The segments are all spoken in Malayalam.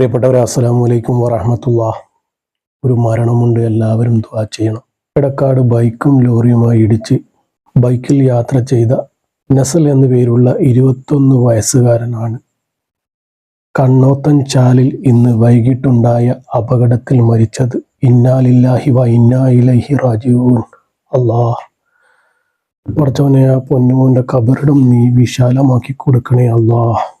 പ്രിയപ്പെട്ടവരെ അസ്സലാമു അലൈക്കും വറഹമത്തുള്ള ഒരു മരണമുണ്ട് എല്ലാവരും ദ്വാ ചെയ്യണം. ഇടക്കാട് ബൈക്കും ലോറിയുമായി ഇടിച്ച് ബൈക്കിൽ യാത്ര ചെയ്ത നസൽ എന്നു പേരുള്ള ഇരുപത്തൊന്ന് വയസ്സുകാരനാണ്. കണ്ണോത്തൻ ചാലിൽ ഇന്ന് വൈകിട്ടുണ്ടായ അപകടത്തിൽ മരിച്ചത് ഇന്നാലില്ലാഹി വ ഇന്നായിലഹി ഇലൈഹി റാജിഊൻ. അല്ലാഹ് കുറച്ചവനെ ആ പൊന്നുമോന്റെ കബറിടം നീ വിശാലമാക്കി കൊടുക്കണേ അല്ലാഹ്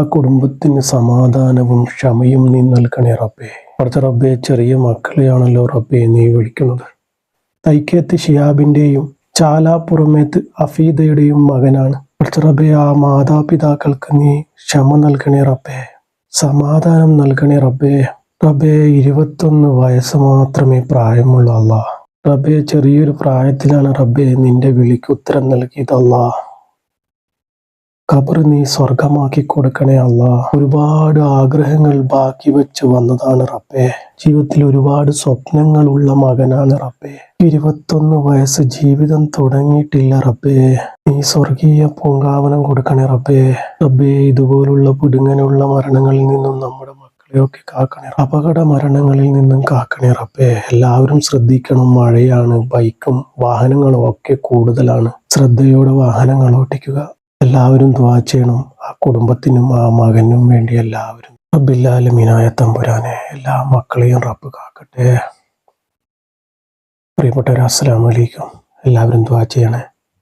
ആ കുടുംബത്തിന് സമാധാനവും ക്ഷമയും നീ നൽകണേ റബ്ബേ. കുറച്ച് റബ്ബെ ചെറിയ മക്കളെയാണല്ലോ റബ്ബെ നീ വിളിക്കുന്നത്. തൈക്കേത്ത് ഷിയാബിന്റെയും ചാലാപ്പുറമേത്ത് അഫീദയുടെയും മകനാണ്. കുറച്ച് റബ്ബെ ആ മാതാപിതാക്കൾക്ക് നീ ക്ഷമ നൽകണേ റബ്ബേ. സമാധാനം നൽകണേ റബ്ബേ. റബ്ബെ ഇരുപത്തൊന്ന് വയസ്സ് മാത്രമേ പ്രായമുള്ള അല്ലാ റബ്ബെ ചെറിയൊരു പ്രായത്തിലാണ് റബ്ബെ നിന്റെ വിളിക്ക് ഉത്തരം നൽകിയത് ഖബർ നീ സ്വർഗമാക്കി കൊടുക്കണേ അല്ല. ഒരുപാട് ആഗ്രഹങ്ങൾ ബാക്കി വെച്ച് വന്നതാണ് റബ്ബേ. ജീവിതത്തിൽ ഒരുപാട് സ്വപ്നങ്ങളുള്ള മകനാണ് റബ്ബേ. ഇരുപത്തൊന്ന് വയസ്സ് ജീവിതം തുടങ്ങിയിട്ടില്ല റബ്ബേ. നീ സ്വർഗീയ പൂങ്കാവനം കൊടുക്കണേ റബ്ബേ. റബ്ബേ ഇതുപോലുള്ള പിടുങ്ങനുള്ള മരണങ്ങളിൽ നിന്നും നമ്മുടെ മക്കളെയൊക്കെ കാക്കണേ. അപകട മരണങ്ങളിൽ നിന്നും കാക്കണേ റബ്ബേ. എല്ലാവരും ശ്രദ്ധിക്കണം മഴയാണ് ബൈക്കും വാഹനങ്ങളും ഒക്കെ കൂടുതലാണ്. ശ്രദ്ധയോടെ വാഹനങ്ങൾ ഓട്ടിക്കുക. എല്ലാവരും ദ്വാ ചെയ്യണം. ആ കുടുംബത്തിനും ആ മകനും വേണ്ടി എല്ലാവരും. റബ്ബില്ലാലമീനായ തമ്പുരാനെ എല്ലാ മക്കളെയും റബ്ബ് കാക്കട്ടെ. പ്രിയപ്പെട്ടവർ അസ്സലാമു അലൈക്കും. എല്ലാവരും ദ്വാ ചെയ്യണേ.